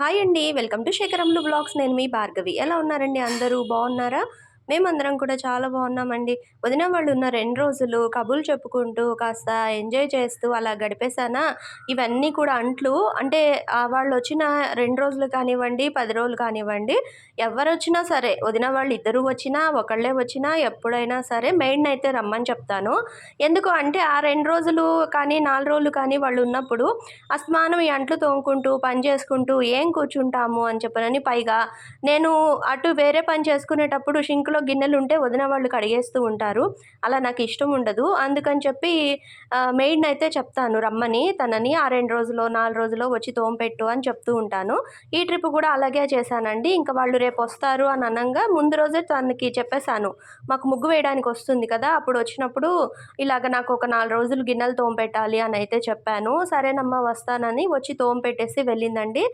Hi అండి. Welcome to శేఖరంలు blogs. నేను మీ భార్గవి. ఎలా ఉన్నారండి అందరూ? బాగున్నారా? మేమందరం కూడా చాలా బాగున్నామండి. వదిన వాళ్ళు ఉన్న రెండు రోజులు కబుర్లు చెప్పుకుంటూ కాస్త ఎంజాయ్ చేస్తూ అలా గడిపేశానా. ఇవన్నీ కూడా అంట్లు. అంటే వాళ్ళు వచ్చిన రెండు రోజులు కానివ్వండి పది రోజులు కానివ్వండి ఎవరు వచ్చినా సరే వదిన వాళ్ళు ఇద్దరు వచ్చినా ఒకళ్ళే వచ్చినా ఎప్పుడైనా సరే మెయిన్ అయితే రమ్మని చెప్తాను. ఎందుకు అంటే ఆ రెండు రోజులు కానీ నాలుగు రోజులు కానీ వాళ్ళు ఉన్నప్పుడు అస్మానం ఈ అంట్లు తోముకుంటూ పని చేసుకుంటూ ఏం కూర్చుంటాము అని చెప్పనని పైగా నేను అటు వేరే పని చేసుకునేటప్పుడు షింక్లో గిన్నెలు ఉంటే వదిన వాళ్ళు కడిగేస్తూ ఉంటారు. అలా నాకు ఇష్టం ఉండదు. అందుకని చెప్పి మెయిడ్ని అయితే చెప్తాను రమ్మని తనని ఆ రెండు రోజుల్లో నాలుగు రోజుల్లో వచ్చి తోంపెట్టు అని చెప్తూ ఉంటాను. ఈ ట్రిప్ కూడా అలాగే చేశానండి. ఇంకా వాళ్ళు రేపు వస్తారు అని అనగా ముందు రోజే తనకి చెప్పేశాను. మాకు ముగ్గు వేయడానికి వస్తుంది కదా అప్పుడు వచ్చినప్పుడు ఇలాగ నాకు ఒక నాలుగు రోజులు గిన్నెలు తోంపెట్టాలి అని అయితే చెప్పాను. సరేనమ్మా వస్తానని వచ్చి తోంపెట్టేసి వెళ్ళిందండి.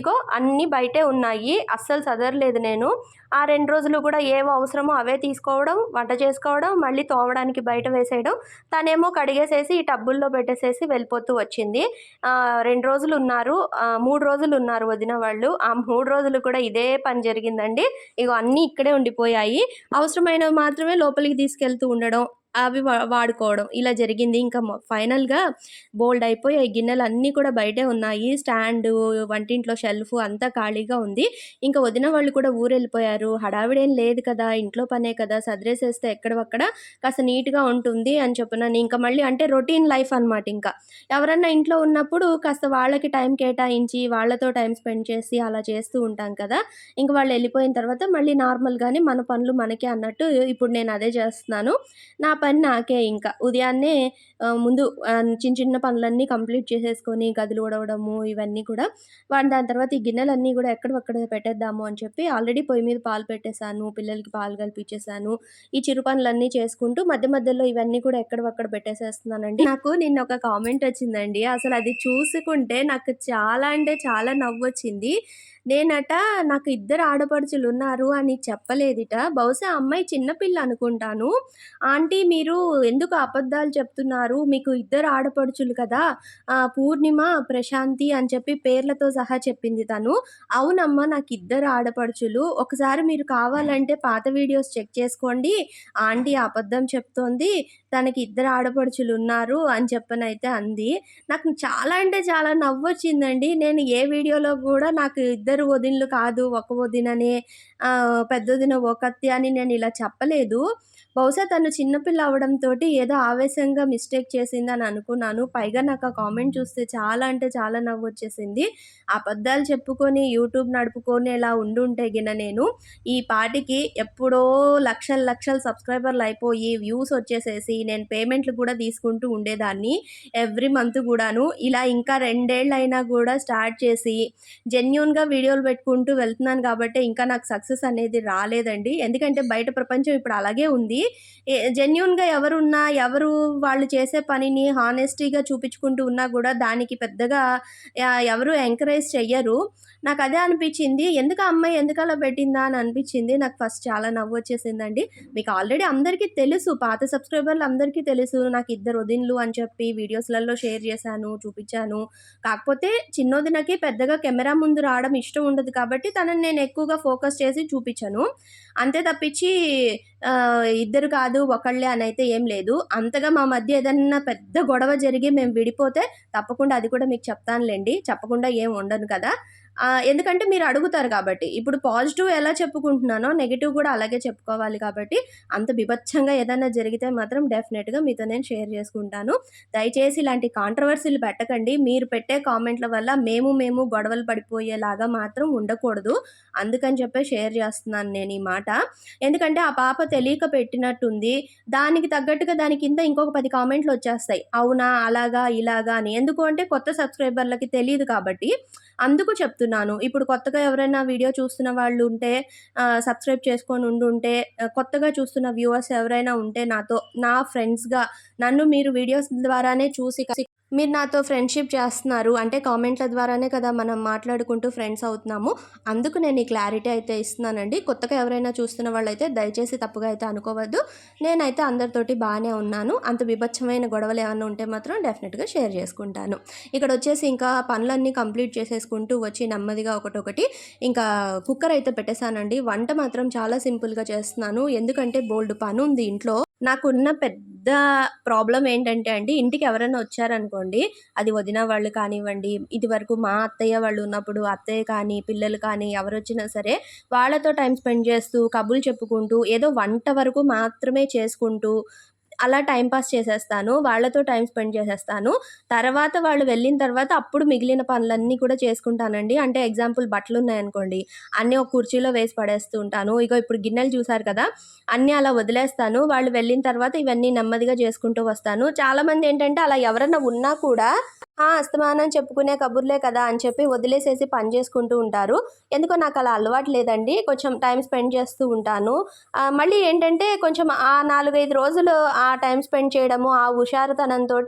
ఇగో అన్నీ బయటే ఉన్నాయి. అస్సలు చదవలేదు నేను. ఆ రెండు రోజులు కూడా ఏవో అవసరం అవసరమో అవే తీసుకోవడం వంట చేసుకోవడం మళ్ళీ తోమడానికి బయట వేసేయడం తనేమో కడిగేసేసి ఈ టబ్బుల్లో పెట్టేసేసి వెళ్ళిపోతూ వచ్చింది. రెండు రోజులు ఉన్నారు. మూడు రోజులు ఉన్నారు వదిన వాళ్ళు. ఆ మూడు రోజులు కూడా ఇదే పని జరిగిందండి. ఇగో అన్నీ ఇక్కడే ఉండిపోయాయి. అవసరమైనవి మాత్రమే లోపలికి తీసుకెళ్తూ ఉండడం. అవి వాడుకోవడం. ఇలా జరిగింది. ఇంకా ఫైనల్గా బోల్డ్ అయిపోయాయి గిన్నెలు అన్నీ కూడా బయటే ఉన్నాయి. స్టాండు వంటింట్లో షెల్ఫ్ అంతా ఖాళీగా ఉంది. ఇంకా వదిన వాళ్ళు కూడా ఊరు వెళ్ళిపోయారు హడావిడేం లేదు కదా ఇంట్లో పనే కదా సదిరేసేస్తే ఎక్కడవక్కడ కాస్త నీట్గా ఉంటుంది అని చెప్పినాను ఇంకా మళ్ళీ అంటే రొటీన్ లైఫ్ అనమాట ఇంకా. ఎవరన్నా ఇంట్లో ఉన్నప్పుడు కాస్త వాళ్ళకి టైం కేటాయించి వాళ్ళతో టైం స్పెండ్ చేసి అలా చేస్తూ ఉంటాం కదా. ఇంకా వాళ్ళు వెళ్ళిపోయిన తర్వాత మళ్ళీ నార్మల్గానే మన పనులు మనకే అన్నట్టు ఇప్పుడు నేను అదే చేస్తున్నాను. నా పని నాకే ఇంకా. ఉదయాన్నే ముందు చిన్న చిన్న పనులన్నీ కంప్లీట్ చేసేసుకొని గదులు ఉడవడము ఇవన్నీ కూడా. వాడి దాని తర్వాత ఈ గిన్నెలన్నీ కూడా ఎక్కడక్కడ పెట్టేద్దాము అని చెప్పి ఆల్రెడీ పొయ్యి మీద పాలు పెట్టేశాను పిల్లలకి పాలు కలిపించేశాను. ఈ చిరు పనులన్నీ చేసుకుంటూ మధ్య మధ్యలో ఇవన్నీ కూడా ఎక్కడక్కడ పెట్టేసేస్తున్నానండి. నాకు నిన్న ఒక కామెంట్ వచ్చిందండి. అసలు అది చూసుకుంటే నాకు చాలా అంటే చాలా నవ్వు వచ్చింది నేనట నాకు ఇద్దరు ఆడపడుచులు ఉన్నారు అని చెప్పలేదిట. బహుశా అమ్మాయి చిన్నపిల్ల అనుకుంటాను. ఆంటీ మీరు ఎందుకు అబద్ధాలు చెప్తున్నారు? మీకు ఇద్దరు ఆడపడుచులు కదా. పూర్ణిమ ప్రశాంతి అని చెప్పి పేర్లతో సహా చెప్పింది తను. అవునమ్మా నాకు ఇద్దరు ఆడపడుచులు. ఒకసారి మీరు కావాలంటే పాత వీడియోస్ చెక్ చేసుకోండి. ఆంటీ అబద్ధం చెప్తోంది. తనకి ఇద్దరు ఆడపడుచులు ఉన్నారు అని చెప్పనైతే అంది. నాకు చాలా అంటే చాలా నవ్వు వచ్చిందండి నేను ఏ వీడియోలో కూడా నాకు ఇద్దరు వదినలు కాదు ఒక వదిననే పెద్ద వదిన ఒకత్తి అని నేను ఇలా చెప్పలేదు. బహుశా తను చిన్నపిల్ల అవడంతో ఏదో ఆవేశంగా మిస్టేక్ చేసిందని అనుకున్నాను. పైగా నాకు ఆ కామెంట్ చూస్తే చాలా అంటే చాలా నవ్వు వచ్చేసింది అబద్ధాలు చెప్పుకొని యూట్యూబ్ నడుపుకొని ఇలా ఉండుంటే గిన నేను ఈ పాటికి ఎప్పుడో లక్షల లక్షల సబ్స్క్రైబర్లు అయిపోయి వ్యూస్ వచ్చేసేసి నేను పేమెంట్లు కూడా తీసుకుంటూ ఉండేదాన్ని ఎవ్రీ మంత్ కూడాను. ఇలా ఇంకా రెండేళ్ళు అయినా కూడా స్టార్ట్ చేసి జెన్యున్గా వీడియోలు పెట్టుకుంటూ వెళ్తున్నాను కాబట్టి ఇంకా నాకు సక్సెస్ అనేది రాలేదండి. ఎందుకంటే బయట ప్రపంచం ఇప్పుడు అలాగే ఉంది. జెన్యున్గా ఎవరున్నా ఎవరు వాళ్ళు చేసే పనిని హానెస్టీగా చూపించుకుంటూ ఉన్నా కూడా దానికి పెద్దగా ఎవరు ఎంకరేజ్ చెయ్యరు. నాకు అదే అనిపించింది. ఎందుకు అమ్మాయి ఎందుకు అలా పెట్టిందా అని అనిపించింది. నాకు ఫస్ట్ చాలా నవ్వు వచ్చేసిందండి. మీకు ఆల్రెడీ అందరికీ తెలుసు. పాత సబ్స్క్రైబర్లు అందరికీ తెలుసు నాకు ఇద్దరు వదిన్లు అని చెప్పి వీడియోస్లలో షేర్ చేశాను చూపించాను. కాకపోతే చిన్నోదినకి పెద్దగా కెమెరా ముందు రావడం ఇష్టం ఉండదు కాబట్టి తనని నేను ఎక్కువగా ఫోకస్ చేసి చూపించాను. అంతే తప్పించి ఇద్దరు కాదు ఒకళ్ళే అని అయితే ఏం లేదు. అంతగా మా మధ్య ఏదన్నా పెద్ద గొడవ జరిగి మేము విడిపోతే తప్పకుండా అది కూడా మీకు చెప్తానులేండి. చెప్పకుండా ఏం ఉండను కదా. ఎందుకంటే మీరు అడుగుతారు కాబట్టి. ఇప్పుడు పాజిటివ్ ఎలా చెప్పుకుంటున్నానో నెగిటివ్ కూడా అలాగే చెప్పుకోవాలి కాబట్టి అంత బిభత్సంగా ఏదైనా జరిగితే మాత్రం డెఫినెట్గా మీతో నేను షేర్ చేసుకుంటాను. దయచేసి ఇలాంటి కాంట్రవర్సీలు పెట్టకండి. మీరు పెట్టే కామెంట్ల వల్ల మేము మేము గొడవలు పడిపోయేలాగా మాత్రం ఉండకూడదు. అందుకని చెప్పి షేర్ చేస్తున్నాను నేను ఈ మాట. ఎందుకంటే ఆ పాప తెలియక పెట్టినట్టుంది. దానికి తగ్గట్టుగా దాని కింద ఇంకొక పది కామెంట్లు వచ్చేస్తాయి. అవునా అలాగా ఇలాగా అని. ఎందుకు అంటే కొత్త సబ్స్క్రైబర్లకి తెలియదు కాబట్టి. అందుకు చెప్తున్నాను. ఇప్పుడు కొత్తగా ఎవరైనా వీడియో చూస్తున్న వాళ్ళు ఉంటే సబ్స్క్రైబ్ చేసుకొని ఉండుంటే కొత్తగా చూస్తున్న వ్యూవర్స్ ఎవరైనా ఉంటే నాతో నా ఫ్రెండ్స్గా నన్ను మీరు వీడియోస్ ద్వారానే చూసి మీరు నాతో ఫ్రెండ్షిప్ చేస్తున్నారు. అంటే కామెంట్ల ద్వారానే కదా మనం మాట్లాడుకుంటూ ఫ్రెండ్స్ అవుతున్నాము. అందుకు నేను ఈ క్లారిటీ అయితే ఇస్తున్నానండి. కొత్తగా ఎవరైనా చూస్తున్న వాళ్ళైతే దయచేసి తప్పుగా అయితే అనుకోవద్దు. నేనైతే అందరితోటి బాగానే ఉన్నాను. అంత విభత్సమైన గొడవలు ఏమైనా ఉంటే మాత్రం డెఫినెట్గా షేర్ చేసుకుంటాను. ఇక్కడ వచ్చేసి ఇంకా పనులన్నీ కంప్లీట్ చేసేసుకుంటూ వచ్చి నెమ్మదిగా ఒకటొకటి ఇంకా కుక్కర్ అయితే పెట్టేశానండి. వంట మాత్రం చాలా సింపుల్గా చేస్తున్నాను. ఎందుకంటే బోల్డ్ పని ఉంది ఇంట్లో. నాకున్న పెద్ద పెద్ద ప్రాబ్లం ఏంటంటే అండి ఇంటికి ఎవరైనా వచ్చారనుకోండి అది వదిన వాళ్ళు కానివ్వండి ఇది వరకు మా అత్తయ్య వాళ్ళు ఉన్నప్పుడు అత్తయ్య కానీ పిల్లలు కానీ ఎవరు వచ్చినా సరే వాళ్ళతో టైం స్పెండ్ చేస్తూ కబుర్లు చెప్పుకుంటూ ఏదో వంట వరకు మాత్రమే చేసుకుంటూ అలా టైంపాస్ చేసేస్తాను వాళ్ళతో టైం స్పెండ్ చేసేస్తాను. తర్వాత వాళ్ళు వెళ్ళిన తర్వాత అప్పుడు మిగిలిన పనులన్నీ కూడా చేసుకుంటానండి. అంటే ఎగ్జాంపుల్ బట్టలు ఉన్నాయనుకోండి అన్నీ ఒక కుర్చీలో వేసి పడేస్తూ ఉంటాను. ఇగో ఇప్పుడు గిన్నెలు చూసారు కదా అన్నీ అలా వదిలేస్తాను. వాళ్ళు వెళ్ళిన తర్వాత ఇవన్నీ నెమ్మదిగా చేసుకుంటూ వస్తాను. చాలామంది ఏంటంటే అలా ఎవరన్నా ఉన్నా కూడా ఆ! అస్తమానం చెప్పుకునే కబుర్లే కదా అని చెప్పి వదిలేసేసి పని చేసుకుంటూ ఉంటారు. ఎందుకో నాకు అలా అలవాటు లేదండి. కొంచెం టైం స్పెండ్ చేస్తూ ఉంటాను. మళ్ళీ ఏంటంటే కొంచెం ఆ 4, 5 రోజులు ఆ టైం స్పెండ్ చేయడము, ఆ హుషారుతనంతో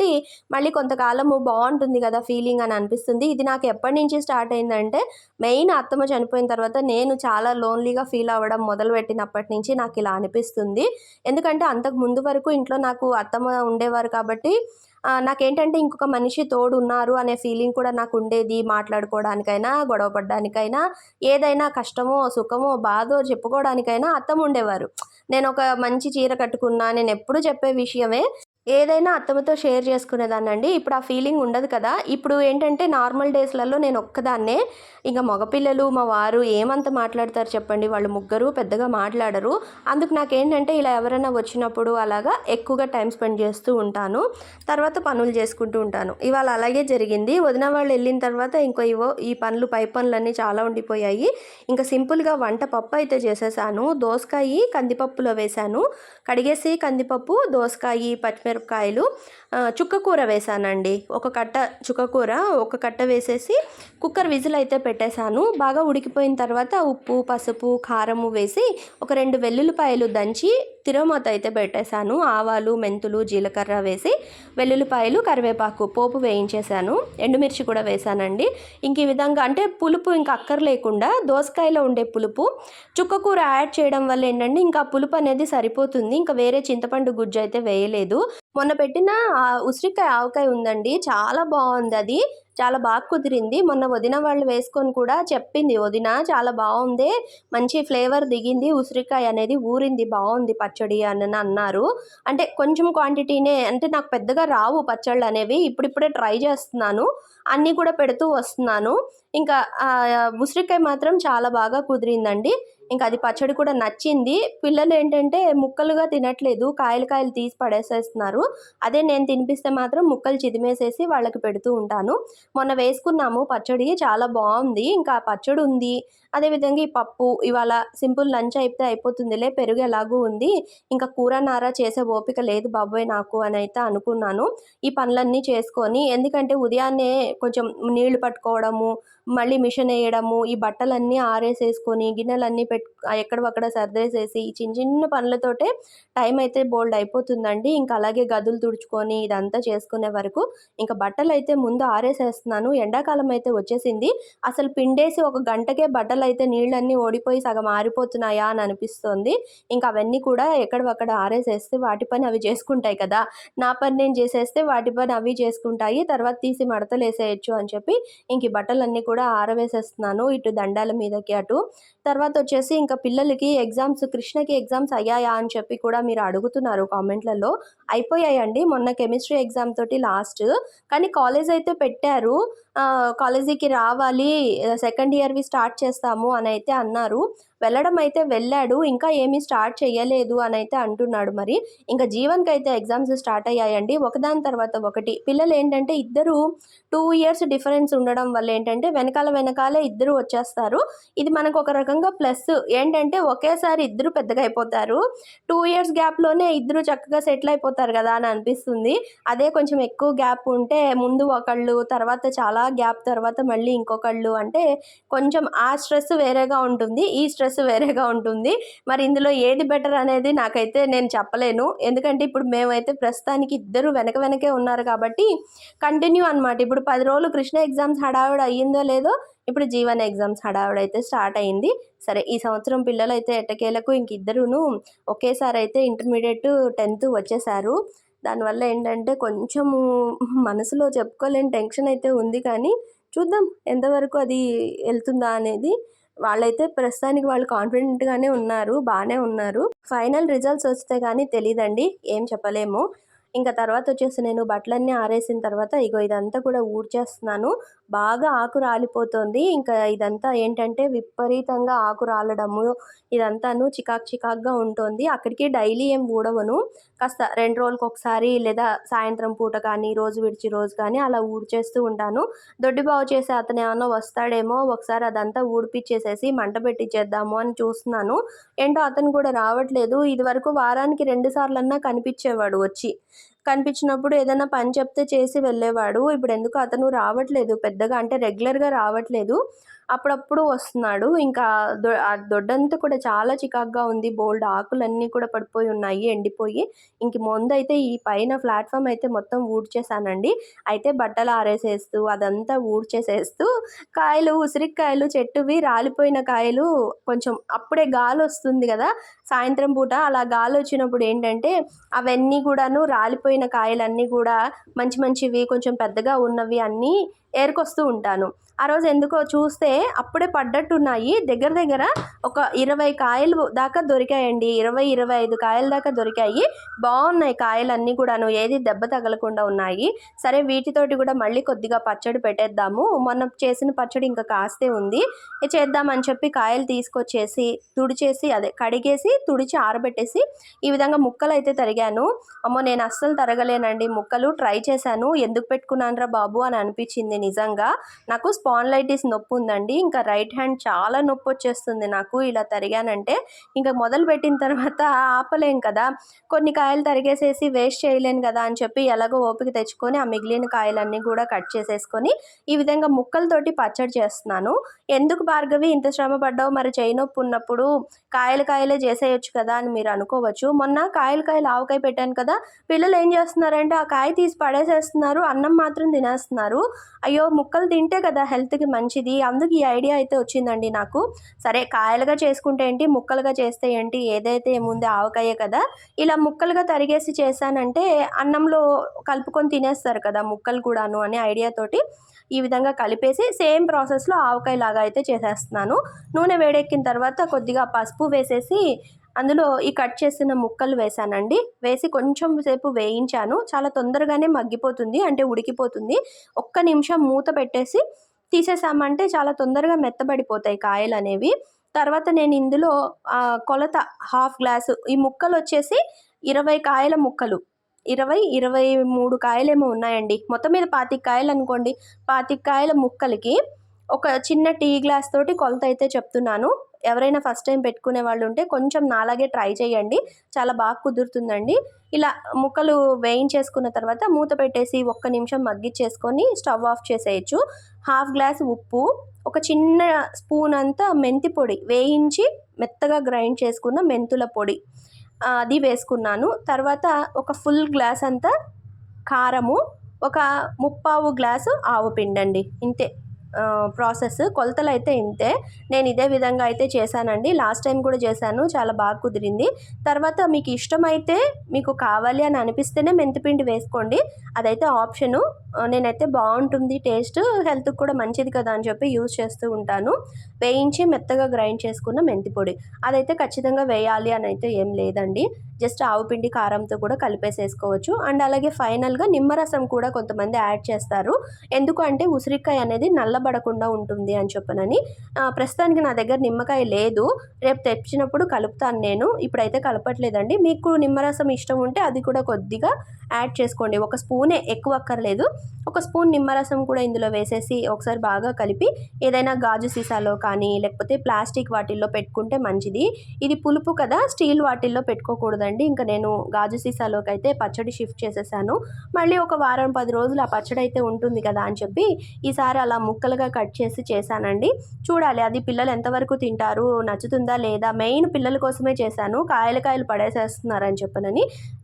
మళ్ళీ కొంతకాలము బాగుంటుంది కదా ఫీలింగ్ అని అనిపిస్తుంది. ఇది నాకు ఎప్పటి నుంచి స్టార్ట్ అయిందంటే మెయిన్ అత్తమ్మ చనిపోయిన తర్వాత నేను చాలా లోన్‌లీగా ఫీల్ అవ్వడం మొదలుపెట్టినప్పటి నుంచి నాకు ఇలా అనిపిస్తుంది. ఎందుకంటే అంతకు ముందు వరకు ఇంట్లో నాకు అత్తమ్మ ఉండేవారు కాబట్టి నాకేంటంటే ఇంకొక మనిషి తోడు ఉన్నారు అనే ఫీలింగ్ కూడా నాకు ఉండేది మాట్లాడుకోవడానికైనా, గొడవ పడడానికైనా, ఏదైనా కష్టమో, సుఖమో, బాధో చెప్పుకోవడానికైనా అత్తమ్మ ఉండేవారు. నేను ఒక మంచి చీర కట్టుకున్నా నేను ఎప్పుడు చెప్పే విషయమే ఏదైనా అత్తమ్మతో షేర్ చేసుకునేదాన్నండి. ఇప్పుడు ఆ ఫీలింగ్ ఉండదు కదా! ఇప్పుడు ఏంటంటే నార్మల్ డేస్‌లలో నేను ఒక్కదాన్నే. ఇంకా మగపిల్లలు, మా వారు ఏమంత మాట్లాడతారు చెప్పండి. వాళ్ళు ముగ్గురు పెద్దగా మాట్లాడరు. అందుకు నాకేంటంటే ఇలా ఎవరైనా వచ్చినప్పుడు అలాగా ఎక్కువగా టైం స్పెండ్ చేస్తూ ఉంటాను. తర్వాత పనులు చేసుకుంటూ ఉంటాను. ఇవాళ అలాగే జరిగింది. వదిన వాళ్ళు వెళ్ళిన తర్వాత ఇంకో ఇవో ఈ పనులు పై పనులన్నీ చాలా ఉండిపోయాయి. ఇంకా సింపుల్‌గా వంట పప్పు అయితే చేసేసాను. దోసకాయి కందిపప్పులో వేశాను. కడిగేసి కందిపప్పు, దోసకాయి, పచ్చిమిరపకాయలు చుక్కకూర చుక్క కూర వేశానండి. ఒక కట్ట చుక్క కూర ఒక కట్ట వేసేసి కుక్కర్ విజిల్ అయితే పెట్టేశాను. బాగా ఉడికిపోయిన తర్వాత ఉప్పు, పసుపు, కారము వేసి ఒక రెండు వెల్లుల్లిపాయలు దంచి తిరగమాత అయితే పెట్టేశాను. ఆవాలు, మెంతులు, జీలకర్ర వేసి వెల్లుల్లిపాయలు, కరివేపాకు పోపు వేయించేశాను. ఎండుమిర్చి కూడా వేశానండి. ఇంక ఈ విధంగా అంటే పులుపు ఇంకా అక్కర్లేకుండా దోసకాయలో ఉండే పులుపు చుక్క కూర యాడ్ చేయడం వల్ల ఏంటంటే ఇంకా పులుపు అనేది సరిపోతుంది. ఇంకా వేరే చింతపండు గుజ్జు అయితే వేయలేదు. మొన్న పెట్టిన ఉసిరికాయ ఆవకాయ ఉందండి. చాలా బాగుంది అది చాలా బాగా కుదిరింది. మొన్న వదిన వాళ్ళు వేసుకొని కూడా చెప్పింది వదిన చాలా బాగుంది మంచి ఫ్లేవర్ దిగింది. ఉసిరికాయ అనేది ఊరింది బాగుంది పచ్చడి అని అన్నారు. అంటే కొంచెం క్వాంటిటీనే అంటే నాకు పెద్దగా రావు పచ్చళ్ళు అనేవి ఇప్పుడిప్పుడే ట్రై చేస్తున్నాను. అన్నీ కూడా పెడుతూ వస్తున్నాను. ఇంకా ఉసిరికాయ మాత్రం చాలా బాగా కుదిరిందండి. ఇంకా అది పచ్చడి కూడా నచ్చింది. పిల్లలు ఏంటంటే ముక్కలుగా తినట్లేదు. కాయలు కాయలు తీసి పడేసేస్తున్నారు. అదే నేను తినిపిస్తే మాత్రం ముక్కలు చిదిమేసేసి వాళ్ళకి పెడుతూ ఉంటాను. మొన్న వేసుకున్నాము పచ్చడి చాలా బాగుంది ఇంకా పచ్చడి ఉంది. అదేవిధంగా ఈ పప్పు ఇవాళ సింపుల్ లంచ్ అయితే అయిపోతుందిలే పెరుగు ఎలాగూ ఉంది. ఇంకా కూర, నార చేసే ఓపిక లేదు బాబోయ్ నాకు అని అయితే అనుకున్నాను. ఈ పనులన్నీ చేసుకొని ఎందుకంటే ఉదయాన్నే కొంచెం నీళ్ళు పట్టుకోవడము, మళ్ళీ మిషన్ వేయడము ఈ బట్టలన్నీ ఆరేసేసుకొని గిన్నెలన్నీ పెట్టు ఎక్కడివక్కడ సర్దేసేసి చిన్న చిన్న పనులతోటే టైం అయితే బోల్డ్ అయిపోతుందండి. ఇంకా అలాగే గదులు తుడుచుకొని ఇదంతా చేసుకునే వరకు ఇంక బట్టలైతే ముందు ఆరేసేస్తున్నాను. ఎండాకాలం అయితే వచ్చేసింది. అసలు పిండేసి ఒక గంటకే బట్టలు అయితే నీళ్ళన్నీ ఓడిపోయి సగం ఆరిపోతున్నాయా అని అనిపిస్తోంది. ఇంకా అవన్నీ కూడా ఎక్కడివక్కడ ఆరేసేస్తే వాటి పని అవి చేసుకుంటాయి కదా! నా పని నేను చేసేస్తే వాటి పని అవి చేసుకుంటాయి. తర్వాత తీసి మడతలు వేసేయచ్చు అని చెప్పి ఇంక బట్టలన్నీ కూడా ఆరవేసేస్తున్నాను. ఇటు దండాల మీదకి అటు. తర్వాత వచ్చేసి ఇంకా పిల్లలకి ఎగ్జామ్స్ కృష్ణకి ఎగ్జామ్స్ అయ్యాయా అని చెప్పి కూడా మీరు అడుగుతున్నారు కామెంట్‌లలో. అయిపోయాయండి. మొన్న కెమిస్ట్రీ ఎగ్జామ్ తోటి లాస్ట్. కానీ కాలేజ్ అయితే పెట్టారు. కాలేజీకి రావాలి సెకండ్ ఇయర్‌వి స్టార్ట్ చేస్తాము అని అయితే అన్నారు. వెళ్ళడం అయితే వెళ్ళాడు. ఇంకా ఏమీ స్టార్ట్ చేయలేదు అని అయితే అంటున్నాడు మరి. ఇంకా జీవన్కి అయితే ఎగ్జామ్స్ స్టార్ట్ అయ్యాయండి. ఒకదాని తర్వాత ఒకటి. పిల్లలు ఏంటంటే ఇద్దరు టూ ఇయర్స్ డిఫరెన్స్ ఉండడం వల్ల ఏంటంటే వెనకాల వెనకాలే ఇద్దరు వచ్చేస్తారు. ఇది మనకు ఒక రకంగా ప్లస్. ఏంటంటే ఒకేసారి ఇద్దరు పెద్దగా అయిపోతారు. టూ ఇయర్స్ గ్యాప్‌లోనే ఇద్దరు చక్కగా సెటిల్ అయిపోతారు కదా అని అనిపిస్తుంది. అదే కొంచెం ఎక్కువ గ్యాప్ ఉంటే ముందు ఒకళ్ళు తర్వాత చాలా గ్యాప్ తర్వాత మళ్ళీ ఇంకొకళ్ళు అంటే కొంచెం ఆ స్ట్రెస్ వేరేగా ఉంటుంది ఈ స్ట్రెస్ వేరేగా ఉంటుంది. మరి ఇందులో ఏది బెటర్ అనేది నాకైతే నేను చెప్పలేను. ఎందుకంటే ఇప్పుడు మేమైతే ప్రస్తుతానికి ఇద్దరు వెనక వెనకే ఉన్నారు కాబట్టి కంటిన్యూ అనమాట ఇప్పుడు పది రోజులు కృష్ణ ఎగ్జామ్స్ హడావిడి అయ్యిందో లేదో ఇప్పుడు జీవన ఎగ్జామ్స్ హడావిడి అయితే స్టార్ట్ అయింది. సరే ఈ సంవత్సరం పిల్లలు అయితే ఎట్టకేలకు ఇంక ఇద్దరును ఒకేసారి అయితే ఇంటర్మీడియట్ టెన్త్ వచ్చేసారు. దానివల్ల ఏంటంటే కొంచెము మనసులో చెప్పుకోలేని టెన్షన్ అయితే ఉంది కానీ చూద్దాం ఎంతవరకు అది వెళ్తుందా అనేది వాళ్ళైతే ప్రస్తుతానికి వాళ్ళు కాన్ఫిడెంట్గానే ఉన్నారు బాగానే ఉన్నారు. ఫైనల్ రిజల్ట్స్ వస్తే కానీ తెలియదండి ఏం చెప్పలేము. ఇంకా తర్వాత వచ్చేసి నేను బట్టలన్నీ ఆరేసిన తర్వాత ఇగో ఇదంతా కూడా ఊడ్చేస్తున్నాను. బాగా ఆకు రాలిపోతుంది. ఇంకా ఇదంతా ఏంటంటే విపరీతంగా ఆకు రాలడము ఇదంతాను చికాక్ చికాక్గా ఉంటుంది. అక్కడికి డైలీ ఏం ఊడవను. కాస్త రెండు రోజులకు ఒకసారి లేదా సాయంత్రం పూట కానీ రోజు విడిచి రోజు కానీ అలా ఊడ్చేస్తూ ఉంటాను. దొడ్డి బాగు చేసే అతను ఏమన్నా వస్తాడేమో ఒకసారి అదంతా ఊడిపిచ్చేసేసి మంట పెట్టించేద్దాము అని చూస్తున్నాను. ఏంటో అతను కూడా రావట్లేదు. ఇది వరకు వారానికి రెండు సార్లు అన్నా కనిపించేవాడు వచ్చి. కనిపించినప్పుడు ఏదైనా పని చెప్తే చేసి వెళ్ళేవాడు. ఇప్పుడు ఎందుకు అతను రావట్లేదు. పెద్దగా అంటే రెగ్యులర్గా రావట్లేదు. అప్పుడప్పుడు వస్తున్నాడు. ఇంకా దొ ఆ దొడ్డంతా కూడా చాలా చికాగ్గా ఉంది. బోల్డ్ ఆకులన్నీ కూడా పడిపోయి ఉన్నాయి ఎండిపోయి. ఇంక ముందు అయితే ఈ పైన ప్లాట్ఫామ్ అయితే మొత్తం ఊడ్చేసానండి. అయితే బట్టలు ఆరేసేస్తూ అదంతా ఊడ్చేసేస్తూ కాయలు ఉసిరికాయలు చెట్టువి రాలిపోయిన కాయలు కొంచెం అప్పుడే గాలి వస్తుంది కదా సాయంత్రం పూట అలా గాలి వచ్చినప్పుడు ఏంటంటే అవన్నీ కూడాను రాలిపోయిన కాయలన్నీ కూడా మంచి మంచివి కొంచెం పెద్దగా ఉన్నవి అన్నీ ఏరుకొస్తూ ఉంటాను. ఆ రోజు ఎందుకో చూస్తే అప్పుడే పడ్డట్టున్నాయి. దగ్గర దగ్గర ఒక ఇరవై కాయలు దాకా దొరికాయండి. ఇరవై ఇరవై ఐదు కాయల దాకా దొరికాయి. బాగున్నాయి కాయలన్నీ కూడాను. ఏది దెబ్బ తగలకుండా ఉన్నాయి. సరే వీటితోటి కూడా మళ్ళీ కొద్దిగా పచ్చడి పెట్టేద్దాము. మొన్న చేసిన పచ్చడి ఇంకా కాస్తే ఉంది. చేద్దామని చెప్పి కాయలు తీసుకొచ్చేసి తుడిచేసి అదే కడిగేసి తుడిచి ఆరబెట్టేసి ఈ విధంగా ముక్కలు అయితే తరిగాను. అమ్మో నేను అస్సలు తరగలేనండి. ముక్కలు ట్రై చేశాను. ఎందుకు పెట్టుకున్నాను బాబు అని అనిపించింది నిజంగా. నాకు స్పాన్లైటిస్ నొప్పి ఉందండి ఇంకా రైట్ హ్యాండ్ చాలా నొప్పి వచ్చేస్తుంది నాకు ఇలా తరిగానంటే. ఇంకా మొదలు పెట్టిన తర్వాత ఆపలేం కదా. కొన్ని కాయలు తరిగేసేసి వేస్ట్ చేయలేను కదా అని చెప్పి ఎలాగో ఓపిక తెచ్చుకొని ఆ మిగిలిన కాయలన్నీ కూడా కట్ చేసేసుకొని ఈ విధంగా ముక్కలతోటి పచ్చడి చేస్తున్నాను. ఎందుకు భార్గవి ఇంత శ్రమ పడ్డావు? మరి చేయి నొప్పి ఉన్నప్పుడు కాయలు కాయలే చేసేయచ్చు కదా అని మీరు అనుకోవచ్చు. మొన్న కాయలు కాయలు ఆవకాయ పెట్టాను కదా. పిల్లలు ఏం చేస్తున్నారంటే ఆ కాయ తీసి పడేసేస్తున్నారు. అన్నం మాత్రం తినేస్తున్నారు. అయ్యో ముక్కలు తింటే కదా హెల్త్కి మంచిది. అందుకు ఈ ఐడియా అయితే వచ్చిందండి నాకు. సరే కాయలుగా చేసుకుంటే ఏంటి? ముక్కలుగా చేస్తే ఏంటి? ఏదైతే ఏముంది? ఆవకాయే కదా. ఇలా ముక్కలుగా తరిగేసి చేశానంటే అన్నంలో కలుపుకొని తినేస్తారు కదా ముక్కలు కూడాను అనే ఐడియాతోటి ఈ విధంగా కలిపేసి సేమ్ ప్రాసెస్లో ఆవకాయ లాగా అయితే చేసేస్తున్నాను. నూనె వేడెక్కిన తర్వాత కొద్దిగా పసుపు వేసేసి అందులో ఈ కట్ చేసిన ముక్కలు వేసానండి వేసి కొంచెం సేపు వేయించాను. చాలా తొందరగానే మగ్గిపోతుంది అంటే ఉడికిపోతుంది. ఒక్క నిమిషం మూత పెట్టేసి తీసేసామంటే చాలా తొందరగా మెత్తబడిపోతాయి కాయలు అనేవి తర్వాత నేను ఇందులో కొలత హాఫ్ గ్లాసు ఈ ముక్కలు వచ్చేసి ఇరవై కాయల ముక్కలు. ఇరవై ఇరవై మూడు కాయలేమో ఉన్నాయండి. మొత్తం మీద పాతిక కాయలు అనుకోండి. పాతిక కాయల ముక్కలకి ఒక చిన్న టీ గ్లాస్ తోటి కొలత అయితే చెప్తున్నాను. ఎవరైనా ఫస్ట్ టైం పెట్టుకునే వాళ్ళు ఉంటే కొంచెం నాలాగే ట్రై చేయండి. చాలా బాగా కుదురుతుందండి. ఇలా ముక్కలు వేయించేసుకున్న తర్వాత మూత పెట్టేసి ఒక్క నిమిషం మగ్గిచ్చేసుకొని స్టవ్ ఆఫ్ చేసేయచ్చు. హాఫ్ గ్లాస్ ఉప్పు ఒక చిన్న స్పూన్ అంతా మెంతి పొడి వేయించి మెత్తగా గ్రైండ్ చేసుకున్న మెంతుల పొడి. అది వేసుకున్నాను. తర్వాత ఒక ఫుల్ గ్లాస్ అంతా కారము ఒక ముప్పావు గ్లాసు ఆవు పిండండి. ఇంతే. ప్రాసెస్ కొలతలు అయితే ఇంతే. నేను ఇదే విధంగా అయితే చేశానండి. లాస్ట్ టైం కూడా చేశాను. చాలా బాగా కుదిరింది. తర్వాత మీకు ఇష్టమైతే మీకు కావాలి అని అనిపిస్తేనే మెంతిపిండి వేసుకోండి. అదైతే ఆప్షను. నేనైతే బాగుంటుంది. టేస్ట్ హెల్త్కి కూడా మంచిది కదా అని చెప్పి యూజ్ చేస్తూ ఉంటాను. వేయించి మెత్తగా గ్రైండ్ చేసుకున్న మెంతి పొడి. అదైతే ఖచ్చితంగా వేయాలి అని అయితే ఏం లేదండి. జస్ట్ ఆవు పిండి కారంతో కూడా కలిపేసేసుకోవచ్చు. అండ్ అలాగే ఫైనల్గా నిమ్మరసం కూడా కొంతమంది యాడ్ చేస్తారు. ఎందుకు అంటే ఉసిరికాయ అనేది నల్ల చల్లబడకుండా ఉంటుంది అని చెప్పనని ప్రస్తుతానికి నా దగ్గర నిమ్మకాయ లేదు. రేపు తెచ్చినప్పుడు కలుపుతాను నేను. ఇప్పుడైతే కలపట్లేదండి. మీకు నిమ్మరసం ఇష్టం ఉంటే అది కూడా కొద్దిగా యాడ్ చేసుకోండి. ఒక స్పూనే ఎక్కువ అక్కర్లేదు. ఒక స్పూన్ నిమ్మరసం కూడా ఇందులో వేసేసి ఒకసారి బాగా కలిపి ఏదైనా గాజు సీసాలో కానీ లేకపోతే ప్లాస్టిక్ వాటిల్లో పెట్టుకుంటే మంచిది. ఇది పులుపు కదా స్టీల్ వాటిల్లో పెట్టుకోకూడదండి. ఇంకా నేను గాజు సీసాలోకి అయితే పచ్చడి షిఫ్ట్ చేసేసాను. మళ్ళీ ఒక వారం పది రోజులు ఆ పచ్చడి అయితే ఉంటుంది కదా అని చెప్పి ఈసారి అలా ముక్క ముక్కలుగా కట్ చేసి చేశానండి. చూడాలి అది పిల్లలు ఎంతవరకు తింటారు నచ్చుతుందా లేదా? మెయిన్ పిల్లల కోసమే చేశాను. కాయలు కాయలు పడేసేస్తున్నారని చెప్పనని.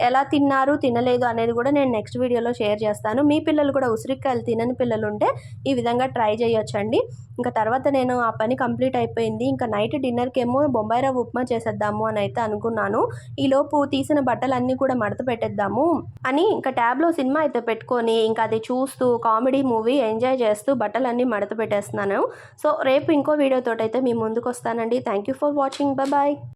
ఎలా తిన్నారు తినలేదు అనేది కూడా నేను నెక్స్ట్ వీడియోలో షేర్ చేస్తాను. మీ పిల్లలు కూడా ఉసిరికాయలు తినని పిల్లలు ఉంటే ఈ విధంగా ట్రై చేయొచ్చండి. ఇంకా తర్వాత నేను ఆ పని కంప్లీట్ అయిపోయింది. ఇంకా నైట్ డిన్నర్కి ఏమో బొంబాయి రవ్వ ఉప్మా చేసేద్దాము అని అయితే అనుకున్నాను. ఈలోపు తీసిన బట్టలన్నీ కూడా మడత పెట్టేద్దాము అని ఇంకా ట్యాబ్లో సినిమా అయితే పెట్టుకొని ఇంకా అది చూస్తూ కామెడీ మూవీ ఎంజాయ్ చేస్తూ బట్టలన్నీ మడత పెట్టేస్తున్నాను. సో రేపు ఇంకో వీడియోతో అయితే మీ ముందుకు వస్తానండి thank you for watching. Bye.